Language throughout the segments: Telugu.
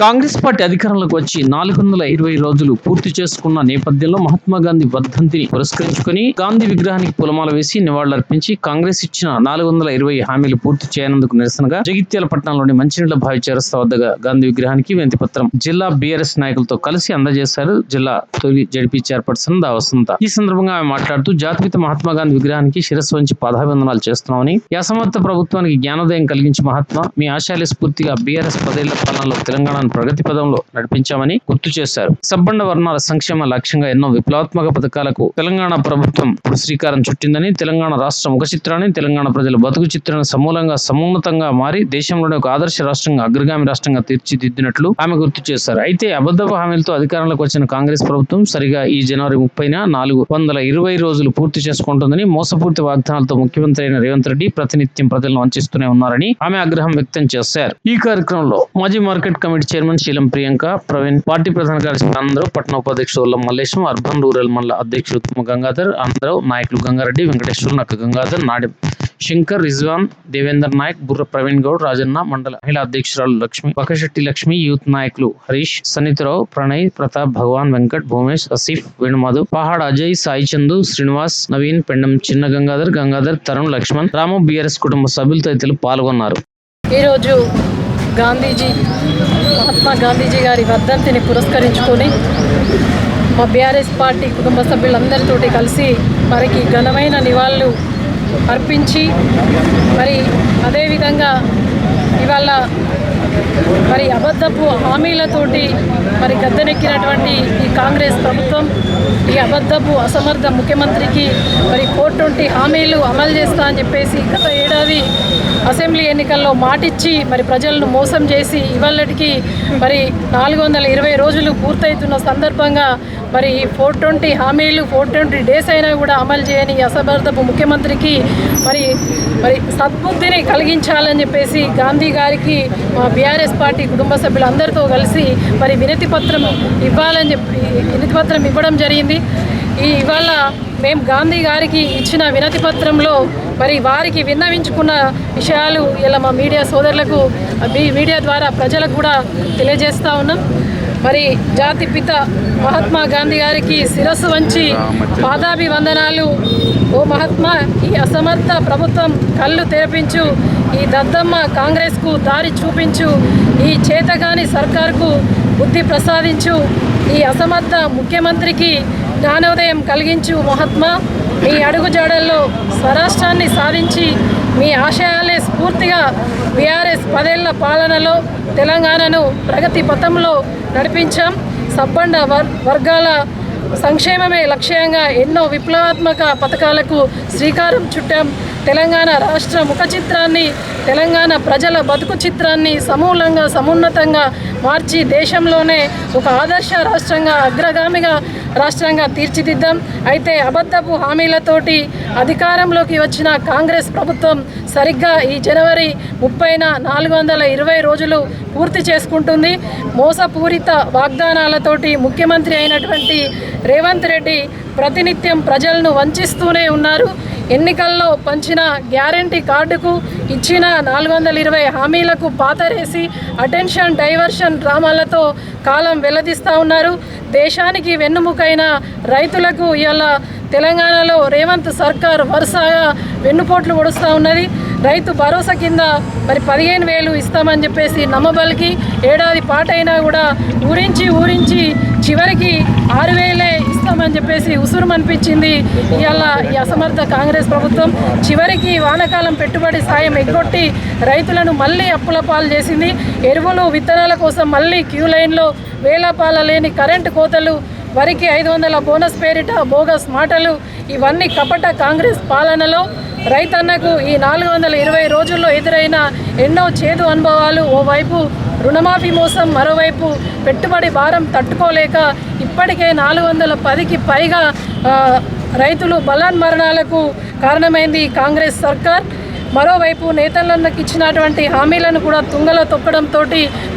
కాంగ్రెస్ పార్టీ అధికారంలోకి వచ్చి నాలుగు వందల ఇరవై రోజులు పూర్తి చేసుకున్న నేపథ్యంలో మహాత్మా గాంధీ వర్ధంతిని పురస్కరించుకొని గాంధీ విగ్రహానికి పులమాల వేసి నివాళులర్పించి కాంగ్రెస్ ఇచ్చిన నాలుగు వందల ఇరవై హామీలు పూర్తి చేయనందుకు నిరసనగా జగిత్యాల పట్టణంలోని మంచినీళ్ళ భావి చేరస్తా వద్దగా గాంధీ విగ్రహానికి వినతి పత్రం జిల్లా బీఆర్ఎస్ నాయకులతో కలిసి అందజేశారు జిల్లా తొలి జడ్పీ చైర్పర్సన్ దావసంత. ఈ సందర్భంగా ఆమె మాట్లాడుతూ జాతిపిత మహాత్మా గాంధీ విగ్రహానికి శిరస్సు వంచి పాదాభివందనాలు చేస్తున్నామని యాసమర్థ అసమర్థ ప్రభుత్వానికి జ్ఞానోదయం కలిగించి మహాత్మా మీ ఆశయాల స్ఫూర్తిగా బీఆర్ఎస్ పదేళ్ళ పాలనలో తెలంగాణను ప్రగతి పదంలో నడిపించామని గుర్తు చేశారు. సబ్బండ వర్ణాల సంక్షేమ లక్ష్యంగా ఎన్నో విప్లవాత్మక పథకాలకు తెలంగాణ ప్రభుత్వం ఇప్పుడు శ్రీకారం చుట్టిందని తెలంగాణ రాష్ట్ర ముఖ చిత్రాన్ని తెలంగాణ ప్రజల బతుకు చిత్రాన్ని సమూలంగా సమున్నతంగా మారి దేశంలోనే ఒక ఆదర్శ రాష్ట్రంగా అగ్రగామి రాష్ట్రంగా తీర్చిదిద్దినట్లు ఆమె గుర్తు చేశారు. అయితే అబద్ధపు హామీలతో అధికారంలోకి వచ్చిన కాంగ్రెస్ ప్రభుత్వం సరిగా ఈ జనవరి ముప్పైన నాలుగు వందల ఇరవై రోజులు పూర్తి చేసుకుంటుందని మోసపూర్తి వాగ్దానాలతో ముఖ్యమంత్రి అయిన రేవంత్ రెడ్డి ప్రతినిత్యం ప్రజలను వంచిస్తూనే ఉన్నారని ఆమె ఆగ్రహం వ్యక్తం చేశారు. ఈ కార్యక్రమంలో మాజీ market committee chairman Sheelam Priyanka Praveen party ప్రధాన కార్యదర్శి అందరూ పట్టణ ఉపాధ్యక్షుడు ఉల్లం మల్లేశం అర్బన్ రూరల్ మండల అధ్యక్షుడు ఉత్తమ గంగాధర్ అందరూ నాయకులు గంగారెడ్డి వెంకటేశ్వరు నక్క గంగాధర్ నాడి శంకర్ రిజ్వాన్ దేవేందర్ నాయక్ బుర్ర ప్రవీణ్ గౌడ్ రాజన్న మండల మహిళా అధ్యక్షురాలు లక్ష్మి పకశెట్టి లక్ష్మి యూత్ నాయకులు హరీష్ సన్నితరావు ప్రణయ్ ప్రతాప్ భగవాన్ వెంకట్ భూమేష్ అసీఫ్ వేణుమాధవ్ పహాడ్ అజయ్ సాయి చందు శ్రీనివాస్ నవీన్ పెండం చిన్న గంగాధర్ గంగాధర్ తరుణ్ లక్ష్మణ్ రాము బీఆర్ఎస్ కుటుంబ సభ్యులు తదితరులు పాల్గొన్నారు ఈరోజు గాంధీజీ మహాత్మా గాంధీజీ గారి వర్ధంతిని పురస్కరించుకొని మా బీఆర్ఎస్ పార్టీ కుటుంబ సభ్యులందరితోటి కలిసి వారికి ఘనమైన నివాళులు అర్పించి మరి అదేవిధంగా ఇవాళ మరి అబద్ధపు హామీలతోటి మరి గద్దెనెక్కినటువంటి ఈ కాంగ్రెస్ ప్రభుత్వం ఈ అబద్ధపు అసమర్థ ముఖ్యమంత్రికి మరి ఫోర్ ట్వంటీ హామీలు అమలు చేస్తా అని చెప్పేసి గత ఏడాది అసెంబ్లీ ఎన్నికల్లో మాటిచ్చి మరి ప్రజలను మోసం చేసి ఇవాళటికి మరి నాలుగు వందల ఇరవై రోజులు పూర్తవుతున్న సందర్భంగా మరి ఈ ఫోర్ ట్వంటీ హామీలు ఫోర్ ట్వంటీ డేస్ అయినా కూడా అమలు చేయని ఈ అసమర్థపు ముఖ్యమంత్రికి మరి మరి సద్బుద్ధిని కలిగించాలని చెప్పేసి గాంధీ గారికి మా బీఆర్ఎస్ పార్టీ కుటుంబ సభ్యులందరితో కలిసి మరి వినతి పత్రం ఇవ్వాలని చెప్పి వినతి పత్రం ఇవ్వడం జరిగింది. ఈ ఇవాళ మేము గాంధీ గారికి ఇచ్చిన వినతి పత్రంలో మరి వారికి విన్నవించుకున్న విషయాలు ఇలా మా మీడియా సోదరులకు మీ మీడియా ద్వారా ప్రజలకు కూడా తెలియజేస్తూ ఉన్నాం. మరి జాతి పిత మహాత్మా గాంధీ గారికి శిరస్సు వంచి పాదాభివందనాలు. ఓ మహాత్మా ఈ అసమర్థ ప్రభుత్వం కళ్ళు తెరపించు ఈ దద్దమ్మ కాంగ్రెస్కు దారి చూపించు ఈ చేతగాని సర్కార్కు బుద్ధి ప్రసాదించు ఈ అసమర్థ ముఖ్యమంత్రికి జ్ఞానోదయం కలిగించు మహాత్మా. మీ అడుగుజాడల్లో స్వరాష్ట్రాన్ని సాధించి మీ ఆశయాలు స్ఫూర్తిగా బీఆర్ఎస్ పదేళ్ళ పాలనలో తెలంగాణను ప్రగతి పథంలో నడిపించాం. సబ్బండ వర్ వర్గాల సంక్షేమమే లక్ష్యంగా ఎన్నో విప్లవాత్మక పథకాలకు శ్రీకారం చుట్టాం. తెలంగాణ రాష్ట్ర ముఖ చిత్రాన్ని తెలంగాణ ప్రజల బతుకు చిత్రాన్ని సమూలంగా సమున్నతంగా మార్చి దేశంలోనే ఒక ఆదర్శ రాష్ట్రంగా అగ్రగామిగా రాష్ట్రంగా తీర్చిదిద్దాం. అయితే అబద్ధపు హామీలతోటి అధికారంలోకి వచ్చిన కాంగ్రెస్ ప్రభుత్వం సరిగ్గా ఈ జనవరి ముప్పైన నాలుగు వందల ఇరవై రోజులు పూర్తి చేసుకుంటుంది. మోసపూరిత వాగ్దానాలతోటి ముఖ్యమంత్రి అయినటువంటి రేవంత్ రెడ్డి ప్రతినిత్యం ప్రజలను వంచిస్తూనే ఉన్నారు. ఎన్నికల్లో పంచిన గ్యారంటీ కార్డుకు ఇచ్చిన నాలుగు వందల ఇరవై హామీలకు పాతరేసి అటెన్షన్ డైవర్షన్ డ్రామాలతో కాలం వెల్లదీస్తూ ఉన్నారు. దేశానికి వెన్నుముకైన రైతులకు ఇవాళ తెలంగాణలో రేవంత్ సర్కార్ వరుసగా వెన్నుపోట్లు పొడుస్తూ ఉన్నది. రైతు భరోసా కింద మరి పదిహేను వేలు ఇస్తామని చెప్పేసి నమ్మబలికి ఏడాది పాటైనా కూడా ఊరించి ఊరించి చివరికి ఆరు వేలే ఇస్తామని చెప్పేసి ఉసురుమనిపించింది ఇవాళ ఈ అసమర్థ కాంగ్రెస్ ప్రభుత్వం చివరికి వానకాలం పెట్టుబడి సాయం ఎగ్గొట్టి రైతులను మళ్ళీ అప్పుల పాలు చేసింది. ఎరువులు విత్తనాల కోసం మళ్ళీ క్యూ లైన్లో వేలపాల లేని కరెంటు కోతలు వరికి ఐదు వందల బోనస్ పేరిట బోగస్ మాటలు ఇవన్నీ కపట కాంగ్రెస్ పాలనలో రైతన్నకు ఈ నాలుగు వందల ఇరవై రోజుల్లో ఎదురైన ఎన్నో చేదు అనుభవాలు ఓవైపు రుణమాఫీ మోసం మరోవైపు పెట్టుబడి భారం తట్టుకోలేక ఇప్పటికే నాలుగు వందల పదికి పైగా రైతులు రైతులు బలాన్మరణాలకు కారణమైంది కాంగ్రెస్ సర్కార్. మరోవైపు నేతలకు ఇచ్చినటువంటి హామీలను కూడా తుంగలో తొక్కడంతో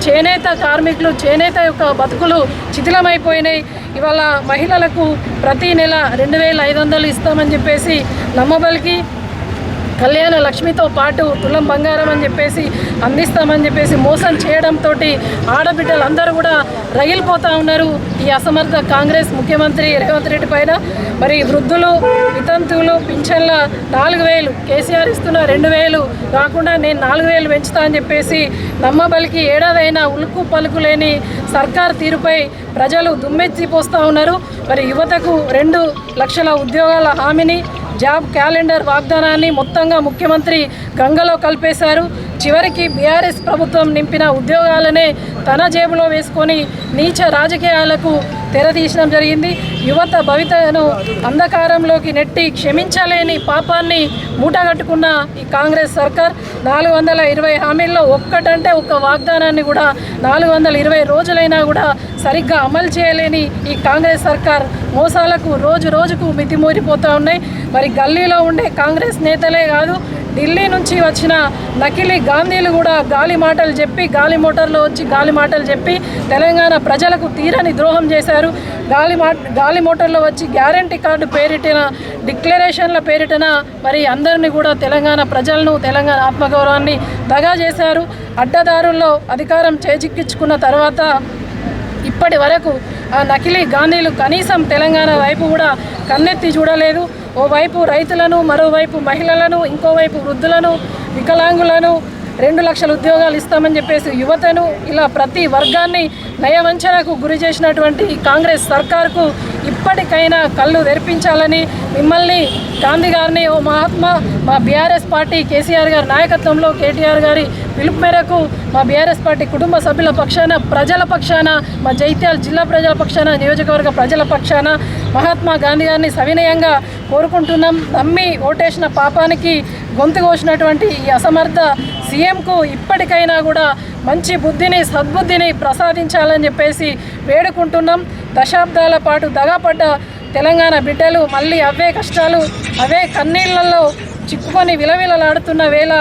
చేనేత కార్మికులు చేనేత యొక్క బతుకులు శిథిలమైపోయినాయి. ఇవాళ మహిళలకు ప్రతి నెల రెండు వేల ఐదు వందలు ఇస్తామని చెప్పేసి నమ్మబలికి కళ్యాణ లక్ష్మితో పాటు తులం బంగారం అని చెప్పేసి అందిస్తామని చెప్పేసి మోసం చేయడంతో ఆడబిడ్డలందరూ కూడా రగిలిపోతూ ఉన్నారు. ఈ అసమర్థ కాంగ్రెస్ ముఖ్యమంత్రి రేవంత్ రెడ్డి పైన. మరి వృద్ధులు వితంతువులు పింఛన్ల నాలుగు వేలు కేసీఆర్ ఇస్తున్న రెండు వేలు కాకుండా నేను నాలుగు వేలు పెంచుతా అని చెప్పేసి నమ్మబలికి ఏడాదైనా ఉలుకు పలుకు లేని సర్కార్ తీరుపై ప్రజలు దుమ్మెత్తిపోస్తూ ఉన్నారు. మరి యువతకు రెండు లక్షల ఉద్యోగాల హామీని జాబ్ క్యాలెండర్ వాగ్దానాన్ని మొత్తంగా ముఖ్యమంత్రి గంగలో కలిపేశారు. చివరికి బీఆర్ఎస్ ప్రభుత్వం నింపిన ఉద్యోగాలనే తన జేబులో వేసుకొని నీచ రాజకీయాలకు తెరదీసడం జరిగింది. యువత భవితను అంధకారంలోకి నెట్టి క్షమించలేని పాపాన్ని మూటగట్టుకున్న ఈ కాంగ్రెస్ సర్కార్ నాలుగు వందల ఇరవై హామీల్లో ఒక్కటంటే ఒక్క వాగ్దానాన్ని కూడా నాలుగు వందల ఇరవై రోజులైనా కూడా సరిగ్గా అమలు చేయలేని ఈ కాంగ్రెస్ సర్కార్ మోసాలకు రోజు రోజుకు మితిమూరిపోతూ ఉన్నాయి. మరి గల్లీలో ఉండే కాంగ్రెస్ నేతలే కాదు ఢిల్లీ నుంచి వచ్చిన నకిలీ గాంధీలు కూడా గాలి మాటలు చెప్పి గాలి మోటార్లో వచ్చి గాలి మాటలు చెప్పి తెలంగాణ ప్రజలకు తీరని ద్రోహం చేశారు. గాలి మా గాలి మోటార్లో వచ్చి గ్యారంటీ కార్డు పేరిటిన డిక్లరేషన్ల పేరిటన మరి అందరినీ కూడా తెలంగాణ ప్రజలను తెలంగాణ ఆత్మగౌరవాన్ని దగా చేశారు. అడ్డదారుల్లో అధికారం చేజిక్కించుకున్న తర్వాత ఇప్పటి వరకు ఆ నకిలీ గాంధీలు కనీసం తెలంగాణ వైపు కూడా కన్నెత్తి చూడలేదు. ఓవైపు రైతులను మరోవైపు మహిళలను ఇంకోవైపు వృద్ధులను వికలాంగులను రెండు లక్షల ఉద్యోగాలు ఇస్తామని చెప్పేసి యువతను ఇలా ప్రతి వర్గాన్ని నయవంచనకు గురి చేసినటువంటి కాంగ్రెస్ సర్కార్కు ఇప్పటికైనా కళ్ళు తెరిపించాలని మిమ్మల్ని గాంధీ గారిని ఓ మహాత్మా మా బీఆర్ఎస్ పార్టీ కేసీఆర్ గారి నాయకత్వంలో కేటీఆర్ గారి పిలుపు మేరకు మా బీఆర్ఎస్ పార్టీ కుటుంబ సభ్యుల పక్షాన ప్రజల పక్షాన మా జైత్యాల జిల్లా ప్రజల పక్షాన నియోజకవర్గ ప్రజల పక్షాన మహాత్మా గాంధీ గారిని సవినయంగా కోరుకుంటున్నాం. నమ్మి ఓటేసిన పాపానికి గొంతు కోసినటువంటి ఈ అసమర్థ సీఎంకు ఇప్పటికైనా కూడా మంచి బుద్ధిని సద్బుద్ధిని ప్రసాదించాలని చెప్పేసి వేడుకుంటున్నాం. దశాబ్దాల పాటు దగాపడ్డ తెలంగాణ బిడ్డలు మళ్ళీ అవే కష్టాలు అవే కన్నీళ్ళలో చిక్కుకొని విలవిలలాడుతున్న వేళ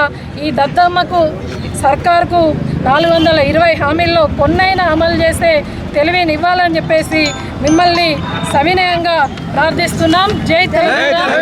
ఈ దద్దమ్మకు సర్కార్కు నాలుగు వందల ఇరవై హామీల్లో కొన్నైనా అమలు చేసే తెలివినివ్వాలని చెప్పేసి మిమ్మల్ని సవినయంగా ప్రార్థిస్తున్నాం. జై తెలంగాణ.